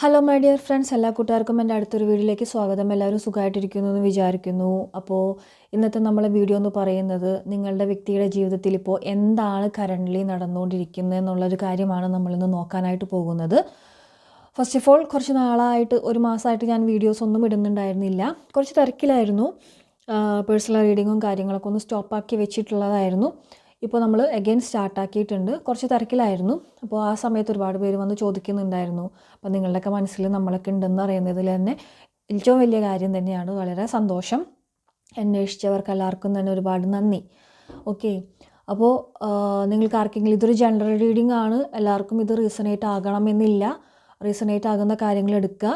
Hello my dear friends എല്ലാ കൂട്ടുകാർക്കും എന്റെ അടുത്തൊരു വീഡിയോയിലേക്ക് സ്വാഗതം. എല്ലാവരും സുഖമായിട്ടിരിക്കുന്നു എന്ന് വിചാരിക്കുന്നു. അപ്പോൾ ഇന്നത്തെ നമ്മളെ വീഡിയോ എന്ന് പറയുന്നത് നിങ്ങളുടെ വ്യക്തിയുടെ ജീവിതത്തിൽ ഇപ്പോൾ എന്താണ് കറന്റ്ലി നടന്നുകൊണ്ടിരിക്കുന്നത് എന്നുള്ളൊരു കാര്യമാണ് നമ്മളിന്ന് നോക്കാനായിട്ട് പോകുന്നത്. ഫസ്റ്റ് ഓഫ് ഓൾ കുറച്ച് നാളായിട്ട് ഒരു മാസമായിട്ട് ഞാൻ വീഡിയോസ് ഒന്നും ഇടുന്നുണ്ടായിരുന്നില്ല. കുറച്ച് തിരക്കിലായിരുന്നു. പേഴ്സണൽ റീഡിങ്ങും കാര്യങ്ങളൊക്കെ ഒന്ന് സ്റ്റോപ്പാക്കി വെച്ചിട്ടുള്ളതായിരുന്നു. ഇപ്പോൾ നമ്മൾ അഗെയിൻ സ്റ്റാർട്ടാക്കിയിട്ടുണ്ട് കുറച്ച് തിരക്കിലായിരുന്നു. അപ്പോൾ ആ സമയത്ത് ഒരുപാട് പേര് വന്ന് ചോദിക്കുന്നുണ്ടായിരുന്നു. അപ്പോൾ നിങ്ങളുടെയൊക്കെ മനസ്സിൽ നമ്മളൊക്കെ ഉണ്ടെന്ന് അറിയുന്നതിൽ തന്നെ ഏറ്റവും വലിയ കാര്യം തന്നെയാണ്. വളരെ സന്തോഷം. അന്വേഷിച്ചവർക്ക് എല്ലാവർക്കും തന്നെ ഒരുപാട് നന്ദി. ഓക്കെ അപ്പോൾ നിങ്ങൾക്ക് ആർക്കെങ്കിലും ഇതൊരു ജനറൽ റീഡിംഗ് ആണ്. എല്ലാവർക്കും ഇത് റീസണേറ്റ് ആകണമെന്നില്ല. റീസണേറ്റ് ആകുന്ന കാര്യങ്ങൾ എടുക്കുക.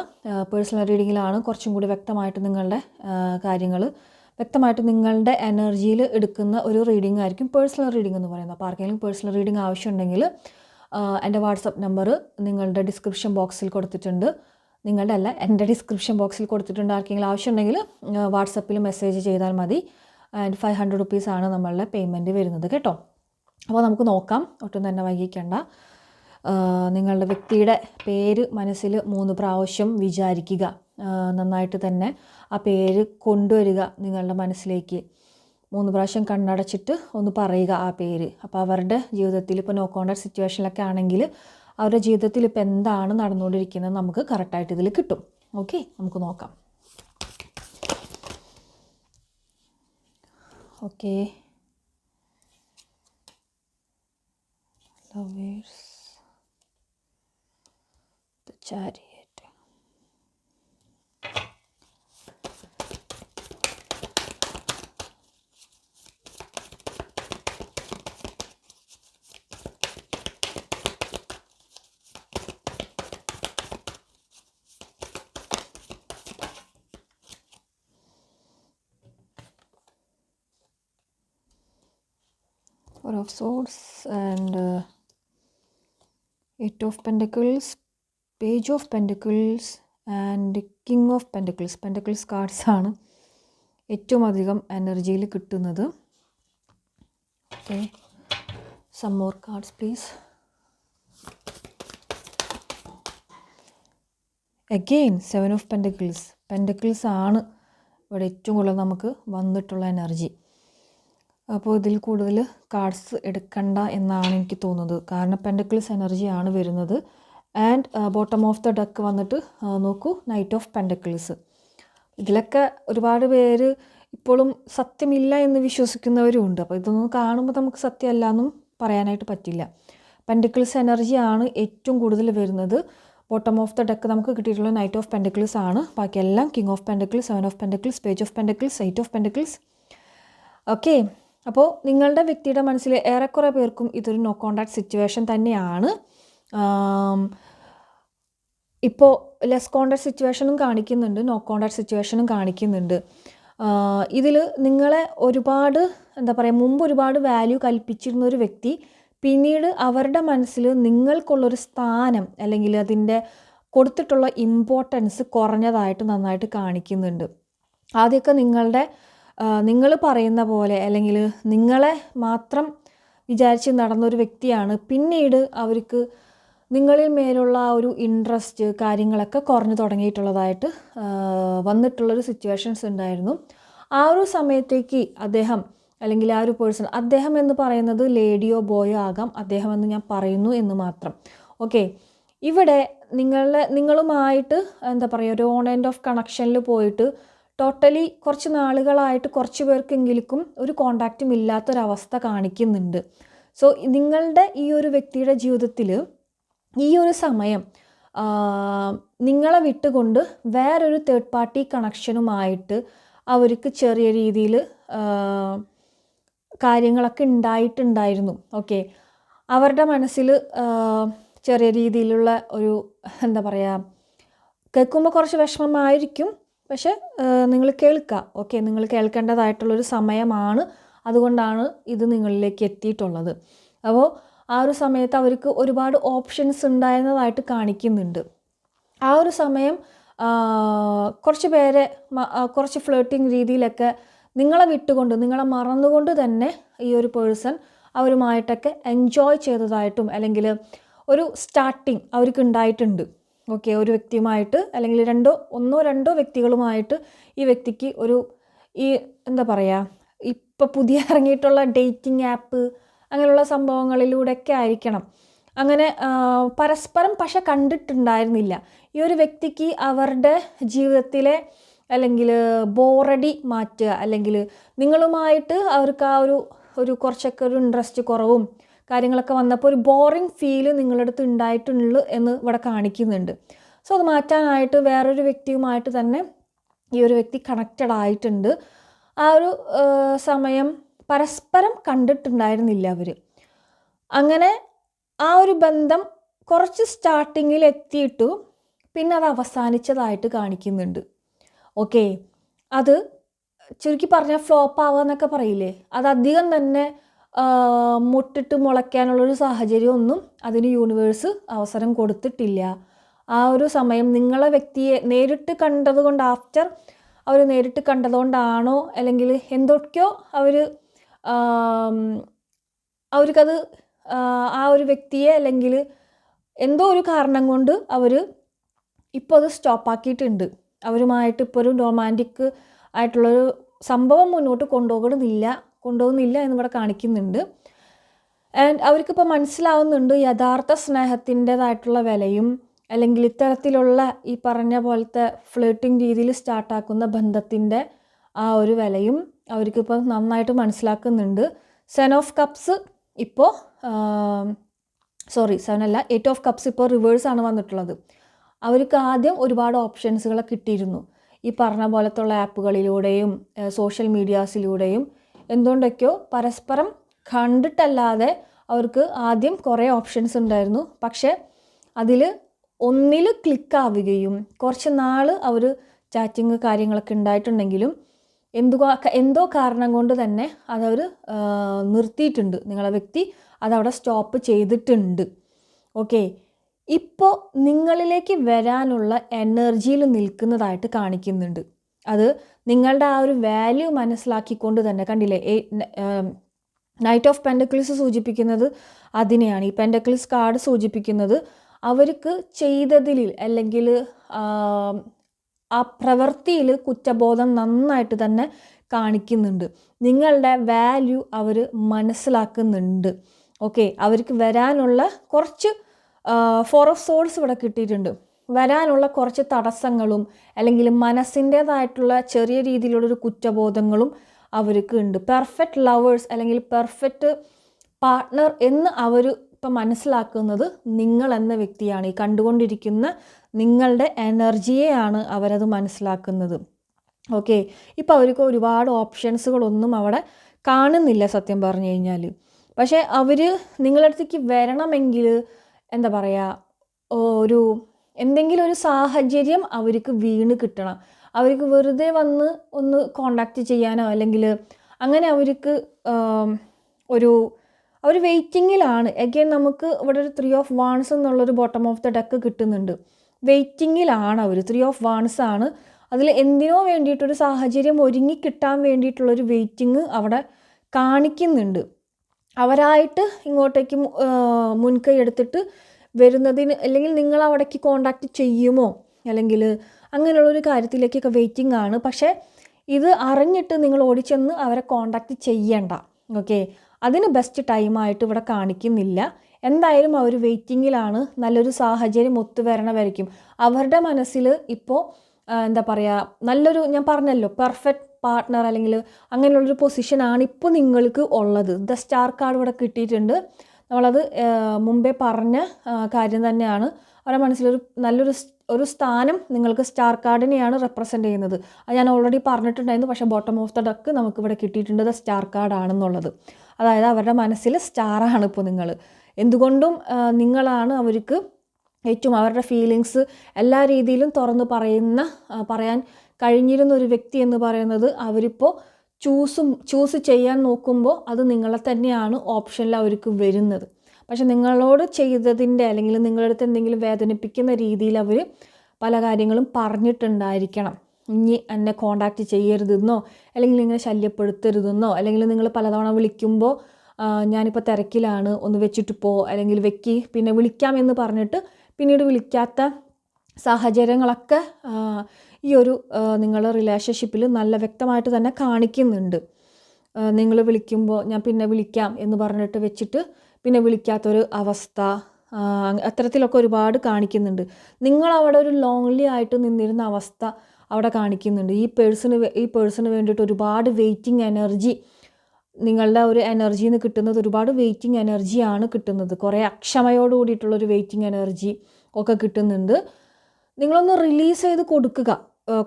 പേഴ്സണൽ റീഡിങ്ങിലാണ് കുറച്ചും കൂടി വ്യക്തമായിട്ട് നിങ്ങളുടെ കാര്യങ്ങൾ വ്യക്തമായിട്ട് നിങ്ങളുടെ എനർജിയിൽ എടുക്കുന്ന ഒരു റീഡിംഗ് ആയിരിക്കും പേഴ്സണൽ റീഡിംഗ് എന്ന് പറയുന്നത്. അപ്പോൾ ആർക്കെങ്കിലും പേഴ്സണൽ റീഡിംഗ് ആവശ്യമുണ്ടെങ്കിൽ എന്റെ വാട്സപ്പ് നമ്പർ നിങ്ങളുടെ ഡിസ്ക്രിപ്ഷൻ ബോക്സിൽ കൊടുത്തിട്ടുണ്ട്. നിങ്ങളുടെ അല്ല എന്റെ ഡിസ്ക്രിപ്ഷൻ ബോക്സിൽ കൊടുത്തിട്ടുണ്ട്. ആർക്കെങ്കിലും ആവശ്യമുണ്ടെങ്കിൽ വാട്സപ്പിൽ മെസ്സേജ് ചെയ്താൽ മതി. ആൻഡ് ഫൈവ് ഹൺഡ്രഡ് റുപ്പീസാണ് നമ്മളുടെ പേയ്മെന്റ് വരുന്നത് കേട്ടോ. അപ്പോൾ നമുക്ക് നോക്കാം. ഒട്ടും തന്നെ വൈകിക്കേണ്ട. നിങ്ങളുടെ വ്യക്തിയുടെ പേര് മനസ്സിൽ മൂന്ന് പ്രാവശ്യം വിചാരിക്കുക. നന്നായിട്ട് തന്നെ ആ പേര് കൊണ്ടുവരിക നിങ്ങളുടെ മനസ്സിലേക്ക്. മൂന്ന് പ്രാവശ്യം കണ്ണടച്ചിട്ട് ഒന്ന് പറയുക ആ പേര്. അപ്പോൾ അവരുടെ ജീവിതത്തിൽ ഇപ്പോൾ നോ കോണ്ടാക്ട് സിറ്റുവേഷനിലൊക്കെ ആണെങ്കിൽ അവരുടെ ജീവിതത്തിൽ ഇപ്പോൾ എന്താണ് നടന്നുകൊണ്ടിരിക്കുന്നത് നമുക്ക് കറക്റ്റായിട്ട് ഇതിൽ കിട്ടും. ഓക്കെ നമുക്ക് നോക്കാം. Okay lovers the. Four of swords and eight of pentacles page of pentacles and king of pentacles pentacles cards ആണ് ഏറ്റവും അധികം എനർജിയിൽ കിട്ടുന്നത്. Okay some more cards please again seven of pentacles pentacles ആണ് ഇവിടെ ഏറ്റവും കൂടുതൽ നമുക്ക് വന്നിട്ടുള്ള എനർജി അപ്പോൾ ഇതിൽ കൂടുതൽ കാർഡ്സ് എടുക്കണ്ട എന്നാണ് എനിക്ക് തോന്നുന്നത്. കാരണം പെൻഡക്കിൾസ് ആണ് വരുന്നത്. And bottom of the deck വന്നിട്ട് നോക്കൂ നൈറ്റ് ഓഫ് പെൻഡക്കിൾസ് ഇതിലൊക്കെ ഒരുപാട് പേര് ഇപ്പോഴും സത്യമില്ല എന്ന് വിശ്വസിക്കുന്നവരും ഉണ്ട് അപ്പോൾ ഇതൊന്നും കാണുമ്പോൾ നമുക്ക് സത്യമല്ല എന്നും പറയാനായിട്ട് പറ്റില്ല. പെൻഡക്കിൾസ് ആണ് ഏറ്റവും കൂടുതൽ വരുന്നത്. ബോട്ടം ഓഫ് ദ ഡക്ക് നമുക്ക് കിട്ടിയിട്ടുള്ള നൈറ്റ് ഓഫ് പെൻഡക്കിൾസ് ആണ്. ബാക്കിയെല്ലാം king of pentacles seven of pentacles page of pentacles eight of pentacles okay അപ്പോൾ നിങ്ങളുടെ വ്യക്തിയുടെ മനസ്സിൽ ഏറെക്കുറെ പേർക്കും ഇതൊരു നോ കോണ്ടാക്ട് സിറ്റുവേഷൻ തന്നെയാണ്. ഇപ്പോൾ ലെസ് കോണ്ടാക്ട് സിറ്റുവേഷനും കാണിക്കുന്നുണ്ട് നോ കോണ്ടാക്ട് സിറ്റുവേഷനും കാണിക്കുന്നുണ്ട്. ഇതിൽ നിങ്ങളെ ഒരുപാട് എന്താ പറയുക മുമ്പ് ഒരുപാട് വാല്യൂ കൽപ്പിച്ചിരുന്ന ഒരു വ്യക്തി പിന്നീട് അവരുടെ മനസ്സിൽ നിങ്ങൾക്കുള്ളൊരു സ്ഥാനം അല്ലെങ്കിൽ അതിന്റെ കൊടുത്തിട്ടുള്ള ഇമ്പോർട്ടൻസ് കുറഞ്ഞതായിട്ട് നന്നായിട്ട് കാണിക്കുന്നുണ്ട്. ആദ്യമൊക്കെ നിങ്ങളുടെ നിങ്ങൾ പറയുന്ന പോലെ അല്ലെങ്കിൽ നിങ്ങളെ മാത്രം വിചാരിച്ച് നടന്നൊരു വ്യക്തിയാണ്. പിന്നീട് അവർക്ക് നിങ്ങളിൽ മേലുള്ള ഒരു ഇൻട്രസ്റ്റ് കാര്യങ്ങളൊക്കെ കുറഞ്ഞു തുടങ്ങിയിട്ടുള്ളതായിട്ട് വന്നിട്ടുള്ളൊരു സിറ്റുവേഷൻസ് ഉണ്ടായിരുന്നു. ആ ഒരു സമയത്തേക്ക് അദ്ദേഹം അല്ലെങ്കിൽ ആ ഒരു പേഴ്സൺ അദ്ദേഹം എന്ന് പറയുന്നത് ലേഡിയോ ബോയോ ആകാം. അദ്ദേഹം എന്ന് ഞാൻ പറയുന്നു എന്ന് മാത്രം. ഓക്കെ ഇവിടെ നിങ്ങളെ നിങ്ങളുമായിട്ട് എന്താ പറയുക ഒരു ഓൺ ആൻഡ് ഓഫ് കണക്ഷനിൽ പോയിട്ട് ടോട്ടലി കുറച്ച് നാളുകളായിട്ട് കുറച്ച് പേർക്കെങ്കിലും ഒരു കോണ്ടാക്റ്റും ഇല്ലാത്തൊരവസ്ഥ കാണിക്കുന്നുണ്ട്. സോ നിങ്ങളുടെ ഈ ഒരു വ്യക്തിയുടെ ജീവിതത്തിൽ ഈ ഒരു സമയം നിങ്ങളെ വിട്ടുകൊണ്ട് വേറൊരു തേർഡ് പാർട്ടി കണക്ഷനുമായിട്ട് അവർക്ക് ചെറിയ രീതിയിൽ കാര്യങ്ങളൊക്കെ ഉണ്ടായിട്ടുണ്ടായിരുന്നു. ഓക്കെ അവരുടെ മനസ്സിൽ ചെറിയ രീതിയിലുള്ള ഒരു എന്താ പറയുക കേൾക്കുമ്പോൾ കുറച്ച് വിഷമമായിരിക്കും. പക്ഷെ നിങ്ങൾ കേൾക്കുക ഓക്കെ നിങ്ങൾ കേൾക്കേണ്ടതായിട്ടുള്ളൊരു സമയമാണ്. അതുകൊണ്ടാണ് ഇത് നിങ്ങളിലേക്ക് എത്തിയിട്ടുള്ളത്. അപ്പോൾ ആ ഒരു സമയത്ത് അവർക്ക് ഒരുപാട് ഓപ്ഷൻസ് ഉണ്ടായിരുന്നതായിട്ട് കാണിക്കുന്നുണ്ട്. ആ ഒരു സമയം കുറച്ച് പേരെ കുറച്ച് ഫ്ലേട്ടിങ് രീതിയിലൊക്കെ നിങ്ങളെ വിട്ടുകൊണ്ട് നിങ്ങളെ മറന്നുകൊണ്ട് തന്നെ ഈ ഒരു പേഴ്സൺ അവരുമായിട്ടൊക്കെ എൻജോയ് ചെയ്തതായിട്ടും അല്ലെങ്കിൽ ഒരു സ്റ്റാർട്ടിങ് അവർക്ക് ഉണ്ടായിട്ടുണ്ട്. ഓക്കെ ഒരു വ്യക്തിയുമായിട്ട് അല്ലെങ്കിൽ രണ്ടോ ഒന്നോ രണ്ടോ വ്യക്തികളുമായിട്ട് ഈ വ്യക്തിക്ക് ഒരു ഈ എന്താ പറയുക ഇപ്പോൾ പുതിയ ഇറങ്ങിയിട്ടുള്ള ഡേറ്റിംഗ് ആപ്പ് അങ്ങനെയുള്ള സംഭവങ്ങളിലൂടെയൊക്കെ ആയിരിക്കണം. അങ്ങനെ പരസ്പരം പക്ഷെ കണ്ടിട്ടുണ്ടായിരുന്നില്ല. ഈ ഒരു വ്യക്തിക്ക് അവരുടെ ജീവിതത്തിലെ അല്ലെങ്കിൽ ബോറടി മാറ്റുക അല്ലെങ്കിൽ നിങ്ങളുമായിട്ട് അവർക്ക് ആ ഒരു ഒരു കുറച്ചൊക്കെ ഒരു ഇൻട്രസ്റ്റ് കുറവും കാര്യങ്ങളൊക്കെ വന്നപ്പോൾ ഒരു ബോറിംഗ് ഫീൽ നിങ്ങളുടെ അടുത്ത് ഉണ്ടായിട്ടുള്ളൂ എന്ന് ഇവിടെ കാണിക്കുന്നുണ്ട്. സോ അത് മാറ്റാനായിട്ട് വേറൊരു വ്യക്തിയുമായിട്ട് തന്നെ ഈ ഒരു വ്യക്തി കണക്റ്റഡ് ആയിട്ടുണ്ട്. ആ ഒരു സമയം പരസ്പരം കണ്ടിട്ടുണ്ടായിരുന്നില്ല അവർ അങ്ങനെ ആ ഒരു ബന്ധം കുറച്ച് സ്റ്റാർട്ടിങ്ങിൽ എത്തിയിട്ടു പിന്നെ അത് അവസാനിച്ചതായിട്ട് കാണിക്കുന്നുണ്ട്. ഓക്കെ അത് ചുരുക്കി പറഞ്ഞാൽ ഫ്ലോപ്പ് ആവുക എന്നൊക്കെ പറയില്ലേ? അത് അധികം തന്നെ മുട്ടിട്ട് മുളയ്ക്കാനുള്ളൊരു സാഹചര്യമൊന്നും അതിന് യൂണിവേഴ്സ് അവസരം കൊടുത്തിട്ടില്ല. ആ ഒരു സമയം നിങ്ങളെ വ്യക്തിയെ നേരിട്ട് കണ്ടതുകൊണ്ട് ആഫ്റ്റർ അവർ നേരിട്ട് കണ്ടതുകൊണ്ടാണോ അല്ലെങ്കിൽ എന്തൊക്കെയോ അവർ അവർക്കത് ആ, ഒരു വ്യക്തിയെ അല്ലെങ്കിൽ എന്തോ ഒരു കാരണം കൊണ്ട് അവർ ഇപ്പോൾ അത് സ്റ്റോപ്പാക്കിയിട്ടുണ്ട് അവരുമായിട്ട് ഇപ്പോൾ ഒരു റൊമാന്റിക് ആയിട്ടുള്ളൊരു സംഭവം മുന്നോട്ട് കൊണ്ടുപോകണമെന്നില്ല കൊണ്ടുപോകുന്നില്ല എന്നിവിടെ കാണിക്കുന്നുണ്ട്. ആൻഡ് അവർക്കിപ്പോൾ മനസ്സിലാവുന്നുണ്ട് യഥാർത്ഥ സ്നേഹത്തിന്റെതായിട്ടുള്ള വിലയും അല്ലെങ്കിൽ ഇത്തരത്തിലുള്ള ഈ പറഞ്ഞ പോലത്തെ ഫ്ലേട്ടിംഗ് രീതിയിൽ സ്റ്റാർട്ടാക്കുന്ന ബന്ധത്തിന്റെ ആ ഒരു വിലയും അവർക്കിപ്പോൾ നന്നായിട്ട് മനസ്സിലാക്കുന്നുണ്ട്. സെൻ ഓഫ് കപ്സ് ഇപ്പോൾ സോറി സെവൻ അല്ല എയ്റ്റ് ഓഫ് കപ്സ് ഇപ്പോൾ റിവേഴ്സ് ആണ് വന്നിട്ടുള്ളത്. അവർക്ക് ആദ്യം ഒരുപാട് ഓപ്ഷൻസുകൾ കിട്ടിയിരുന്നു. ഈ പറഞ്ഞ പോലത്തുള്ള ആപ്പുകളിലൂടെയും സോഷ്യൽ മീഡിയാസിലൂടെയും എന്തുകൊണ്ടൊക്കെയോ പരസ്പരം കണ്ടിട്ടല്ലാതെ അവർക്ക് ആദ്യം കുറേ ഓപ്ഷൻസ് ഉണ്ടായിരുന്നു. പക്ഷേ അതിൽ ഒന്നിൽ ക്ലിക്കാവുകയും കുറച്ച് നാൾ അവർ ചാറ്റിങ് കാര്യങ്ങളൊക്കെ ഉണ്ടായിട്ടുണ്ടെങ്കിലും എന്തു എന്തോ കാരണം കൊണ്ട് തന്നെ അതവർ നിർത്തിയിട്ടുണ്ട്. നിങ്ങളെ വ്യക്തി അതവിടെ സ്റ്റോപ്പ് ചെയ്തിട്ടുണ്ട്. ഓക്കെ. ഇപ്പോൾ നിങ്ങളിലേക്ക് വരാനുള്ള എനർജിയിൽ നിൽക്കുന്നതായിട്ട് കാണിക്കുന്നുണ്ട്. അത് നിങ്ങളുടെ ആ ഒരു വാല്യൂ മനസ്സിലാക്കിക്കൊണ്ട് തന്നെ കണ്ടില്ലേ നൈറ്റ് ഓഫ് പെൻഡക്കിൾസ് സൂചിപ്പിക്കുന്നത് അതിനെയാണ്. ഈ പെൻഡക്കിൾസ് കാർഡ് സൂചിപ്പിക്കുന്നത് അവർക്ക് ചെയ്തതിൽ അല്ലെങ്കിൽ ആ പ്രവൃത്തിയിൽ കുറ്റബോധം നന്നായിട്ട് തന്നെ കാണിക്കുന്നുണ്ട്. നിങ്ങളുടെ വാല്യൂ അവർ മനസ്സിലാക്കുന്നുണ്ട്. ഓക്കെ അവർക്ക് വരാനുള്ള കുറച്ച് ഫോർ ഓഫ് സോൾസ് ഇവിടെ കിട്ടിയിട്ടുണ്ട്. വരാനുള്ള കുറച്ച് തടസ്സങ്ങളും അല്ലെങ്കിൽ മനസ്സിന്റേതായിട്ടുള്ള ചെറിയ രീതിയിലുള്ളൊരു കുറ്റബോധങ്ങളും അവർക്ക് ഉണ്ട്. പെർഫെക്റ്റ് ലവേഴ്സ് അല്ലെങ്കിൽ പെർഫെക്റ്റ് പാർട്ട്ണർ എന്ന് അവർ ഇപ്പം മനസ്സിലാക്കുന്നത് നിങ്ങൾ എന്ന വ്യക്തിയാണ്. ഈ കണ്ടുകൊണ്ടിരിക്കുന്ന നിങ്ങളുടെ എനർജിയെയാണ് അവരത് മനസ്സിലാക്കുന്നത്. ഓക്കെ ഇപ്പോൾ അവർക്ക് ഒരുപാട് ഓപ്ഷൻസുകളൊന്നും അവിടെ കാണുന്നില്ല സത്യം പറഞ്ഞു കഴിഞ്ഞാൽ പക്ഷേ അവർ നിങ്ങളടുത്തേക്ക് വരണമെങ്കിൽ എന്താ പറയുക ഒരു എന്തെങ്കിലും ഒരു സാഹചര്യം അവർക്ക് വീണ് കിട്ടണം. അവർക്ക് വെറുതെ വന്ന് ഒന്ന് കോണ്ടാക്റ്റ് ചെയ്യാനോ അല്ലെങ്കിൽ അങ്ങനെ അവർക്ക് ഒരു അവർ വെയിറ്റിങ്ങിലാണ് എഗെയിൻ നമുക്ക് ഇവിടെ ഒരു ത്രീ ഓഫ് വാൺസ് എന്നുള്ളൊരു ബോട്ടം ഓഫ് ദ ഡെക്ക് കിട്ടുന്നുണ്ട്. വെയിറ്റിങ്ങിലാണ് അവർ. ത്രീ ഓഫ് വാൺസ് ആണ്. അതിൽ എന്തിനോ വേണ്ടിയിട്ടൊരു സാഹചര്യം ഒരുങ്ങി കിട്ടാൻ വേണ്ടിയിട്ടുള്ളൊരു വെയിറ്റിംഗ് അവിടെ കാണിക്കുന്നുണ്ട്. അവരായിട്ട് ഇങ്ങോട്ടേക്ക് മുൻകൈ എടുത്തിട്ട് വരുന്നതിന് അല്ലെങ്കിൽ നിങ്ങൾ അവിടേക്ക് കോണ്ടാക്ട് ചെയ്യുമോ? അല്ലെങ്കിൽ അങ്ങനെയുള്ളൊരു കാര്യത്തിലേക്കൊക്കെ വെയിറ്റിംഗ് ആണ്. പക്ഷേ ഇത് അറിഞ്ഞിട്ട് നിങ്ങൾ ഓടിച്ചെന്ന് അവരെ കോണ്ടാക്ട് ചെയ്യണ്ട. ഓക്കെ അതിന് ബെസ്റ്റ് ടൈമായിട്ട് ഇവിടെ കാണിക്കുന്നില്ല. എന്തായാലും അവർ വെയിറ്റിങ്ങിലാണ് നല്ലൊരു സാഹചര്യം ഒത്തുവരണമായിരിക്കും അവരുടെ മനസ്സിൽ ഇപ്പോൾ എന്താ പറയുക നല്ലൊരു ഞാൻ പറഞ്ഞല്ലോ പെർഫെക്റ്റ് പാർട്ട്ണർ അല്ലെങ്കിൽ അങ്ങനെയുള്ളൊരു പൊസിഷനാണ് ഇപ്പോൾ നിങ്ങൾക്ക് ഉള്ളത്. ദ സ്റ്റാർ കാർഡ് ഇവിടെ കിട്ടിയിട്ടുണ്ട്. നമ്മളത് മുമ്പേ പറഞ്ഞ കാര്യം തന്നെയാണ്. അവരുടെ മനസ്സിലൊരു നല്ലൊരു ഒരു സ്ഥാനം നിങ്ങൾക്ക് സ്റ്റാർ കാർഡിനെയാണ് റെപ്രസെന്റ് ചെയ്യുന്നത്. അത് ഞാൻ ഓൾറെഡി പറഞ്ഞിട്ടുണ്ടായിരുന്നു. പക്ഷേ ബോട്ടം ഓഫ് ദ ഡക്ക് നമുക്ക് ഇവിടെ കിട്ടിയിട്ടുണ്ട് അത് സ്റ്റാർ കാർഡ് ആണെന്നുള്ളത്. അതായത് അവരുടെ മനസ്സിൽ സ്റ്റാറാണ് ഇപ്പോൾ നിങ്ങൾ. എന്തുകൊണ്ടും നിങ്ങളാണ് അവർക്ക് ഏറ്റവും അവരുടെ ഫീലിങ്സ് എല്ലാ രീതിയിലും തുറന്ന് പറയുന്ന പറയാൻ കഴിഞ്ഞിരുന്ന ഒരു വ്യക്തി എന്ന് പറയുന്നത് അവരിപ്പോൾ ചൂസും ചൂസ് ചെയ്യാൻ നോക്കുമ്പോൾ അത് നിങ്ങളെ തന്നെയാണ് ഓപ്ഷനിൽ അവർക്ക് വരുന്നത്. പക്ഷെ നിങ്ങളോട് ചെയ്തതിന്റെ അല്ലെങ്കിൽ നിങ്ങളുടെ അടുത്ത് എന്തെങ്കിലും വേദനിപ്പിക്കുന്ന രീതിയിൽ അവർ പല കാര്യങ്ങളും പറഞ്ഞിട്ടുണ്ടായിരിക്കണം. ഇനി എന്നെ കോണ്ടാക്റ്റ് ചെയ്യരുതെന്നോ അല്ലെങ്കിൽ ഇങ്ങനെ ശല്യപ്പെടുത്തരുതെന്നോ അല്ലെങ്കിൽ നിങ്ങൾ പലതവണ വിളിക്കുമ്പോൾ ഞാനിപ്പോൾ തിരക്കിലാണ് ഒന്ന് വെച്ചിട്ട് പോ അല്ലെങ്കിൽ വെക്കി പിന്നെ വിളിക്കാം എന്ന് പറഞ്ഞിട്ട് പിന്നീട് വിളിക്കാത്ത സാഹചര്യങ്ങളൊക്കെ ഈ ഒരു നിങ്ങളുടെ റിലേഷൻഷിപ്പിൽ നല്ല വ്യക്തമായിട്ട് തന്നെ കാണിക്കുന്നുണ്ട്. നിങ്ങൾ വിളിക്കുമ്പോൾ ഞാൻ പിന്നെ വിളിക്കാം എന്ന് പറഞ്ഞിട്ട് വെച്ചിട്ട് പിന്നെ വിളിക്കാത്തൊരു അവസ്ഥ അത്തരത്തിലൊക്കെ ഒരുപാട് കാണിക്കുന്നുണ്ട്. നിങ്ങൾ അവിടെ ഒരു ലോൺലി ആയിട്ട് നിന്നിരുന്ന അവസ്ഥ അവിടെ കാണിക്കുന്നുണ്ട്. ഈ പേഴ്സണ് ഈ പേഴ്സണ് വേണ്ടിയിട്ട് ഒരുപാട് വെയിറ്റിംഗ് എനർജി നിങ്ങളുടെ ഒരു എനർജിയിൽ നിന്ന് കിട്ടുന്നത് ഒരുപാട് വെയിറ്റിംഗ് എനർജിയാണ് കിട്ടുന്നത്. കുറേ അക്ഷമയോട് കൂടിയിട്ടുള്ളൊരു വെയിറ്റിംഗ് എനർജി ഒക്കെ കിട്ടുന്നുണ്ട്. നിങ്ങളൊന്ന് റിലീസ് ചെയ്ത് കൊടുക്കുക.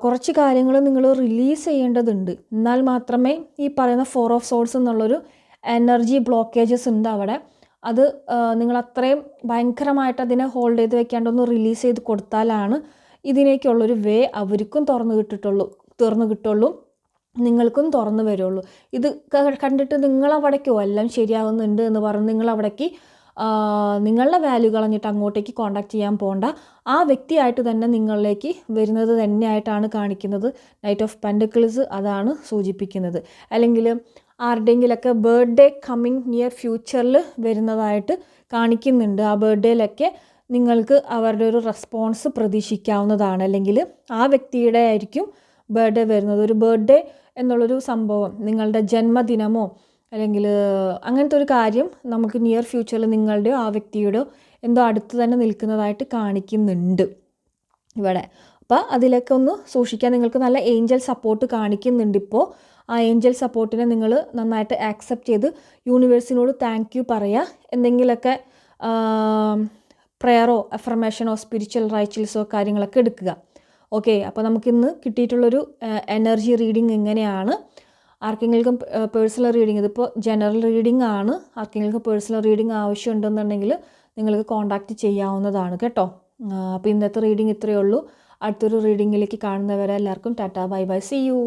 കുറച്ച് കാര്യങ്ങൾ നിങ്ങൾ റിലീസ് ചെയ്യേണ്ടതുണ്ട്. എന്നാൽ മാത്രമേ ഈ പറയുന്ന ഫോർ ഓഫ് സോൾസ് എന്നുള്ളൊരു എനർജി ബ്ലോക്കേജസ് ഉണ്ട് അവിടെ. അത് നിങ്ങൾ അത്രയും ഭയങ്കരമായിട്ട് അതിനെ ഹോൾഡ് ചെയ്ത് വെക്കാണ്ട് ഒന്ന് റിലീസ് ചെയ്ത് കൊടുത്താലാണ് ഇതിനേക്കുള്ളൊരു വേ അവർക്കും തുറന്നു കിട്ടിട്ടുള്ളൂ തുറന്നു കിട്ടുള്ളൂ നിങ്ങൾക്കും തുറന്നു വരുള്ളൂ. ഇത് കണ്ടിട്ട് നിങ്ങളവിടേക്കോ എല്ലാം ശരിയാവുന്നുണ്ട് എന്ന് പറഞ്ഞ് നിങ്ങളവിടേക്ക് നിങ്ങളുടെ വാല്യൂ കളഞ്ഞിട്ട് അങ്ങോട്ടേക്ക് കോണ്ടാക്ട് ചെയ്യാൻ പോകണ്ട ആ വ്യക്തിയായിട്ട് തന്നെ നിങ്ങളിലേക്ക് വരുന്നത് തന്നെയായിട്ടാണ് കാണിക്കുന്നത്. നൈറ്റ് ഓഫ് പെൻഡക്കിൾസ് അതാണ് സൂചിപ്പിക്കുന്നത്. അല്ലെങ്കിൽ ആരുടെയെങ്കിലൊക്കെ ബർത്ത്ഡേ കമ്മിങ് നിയർ ഫ്യൂച്ചറിൽ വരുന്നതായിട്ട് കാണിക്കുന്നുണ്ട്. ആ ബർത്ത്ഡേയിലൊക്കെ നിങ്ങൾക്ക് അവരുടെ ഒരു റെസ്പോൺസ് പ്രതീക്ഷിക്കാവുന്നതാണ്. അല്ലെങ്കിൽ ആ വ്യക്തിയുടെ ആയിരിക്കും ബർത്ത്ഡേ വരുന്നത്. ഒരു ബർത്ത്ഡേ എന്നുള്ളൊരു സംഭവം. നിങ്ങളുടെ ജന്മദിനമോ അല്ലെങ്കിൽ അങ്ങനത്തെ ഒരു കാര്യം നമുക്ക് നിയർ ഫ്യൂച്ചറിൽ നിങ്ങളുടെ ആ വ്യക്തിയുടെ എന്തോ അടുത്ത് തന്നെ നിൽക്കുന്നതായിട്ട് കാണിക്കുന്നുണ്ട് ഇവിടെ. അപ്പോൾ അതിലൊക്കെ ഒന്ന് സൂക്ഷിക്കാൻ നിങ്ങൾക്ക് നല്ല ഏഞ്ചൽ സപ്പോർട്ട് കാണിക്കുന്നുണ്ട് ഇപ്പോൾ ആ ഏഞ്ചൽ സപ്പോർട്ടിനെ നിങ്ങൾ നന്നായിട്ട് ആക്സെപ്റ്റ് ചെയ്ത് യൂണിവേഴ്സിനോട് താങ്ക് യു പറയുക എന്തെങ്കിലുമൊക്കെ പ്രെയറോ അഫർമേഷനോ സ്പിരിച്വൽ റൈച്ചിൽസോ കാര്യങ്ങളൊക്കെ എടുക്കുക. ഓക്കെ അപ്പോൾ നമുക്കിന്ന് കിട്ടിയിട്ടുള്ളൊരു എനർജി റീഡിങ് എങ്ങനെയാണ്? ആർക്കെങ്കിലും പേഴ്സണൽ റീഡിങ് ഇതിപ്പോൾ ജനറൽ റീഡിംഗ് ആണ്. ആർക്കെങ്കിലും പേഴ്സണൽ റീഡിംഗ് ആവശ്യമുണ്ടെന്നുണ്ടെങ്കിൽ നിങ്ങൾക്ക് കോൺടാക്റ്റ് ചെയ്യാവുന്നതാണ് കേട്ടോ. അപ്പോൾ ഇന്നത്തെ റീഡിംഗ് ഇത്രയേ ഉള്ളൂ. അടുത്തൊരു റീഡിങ്ങിലേക്ക് കാണുന്നവരെ എല്ലാവർക്കും tata bye bye see you.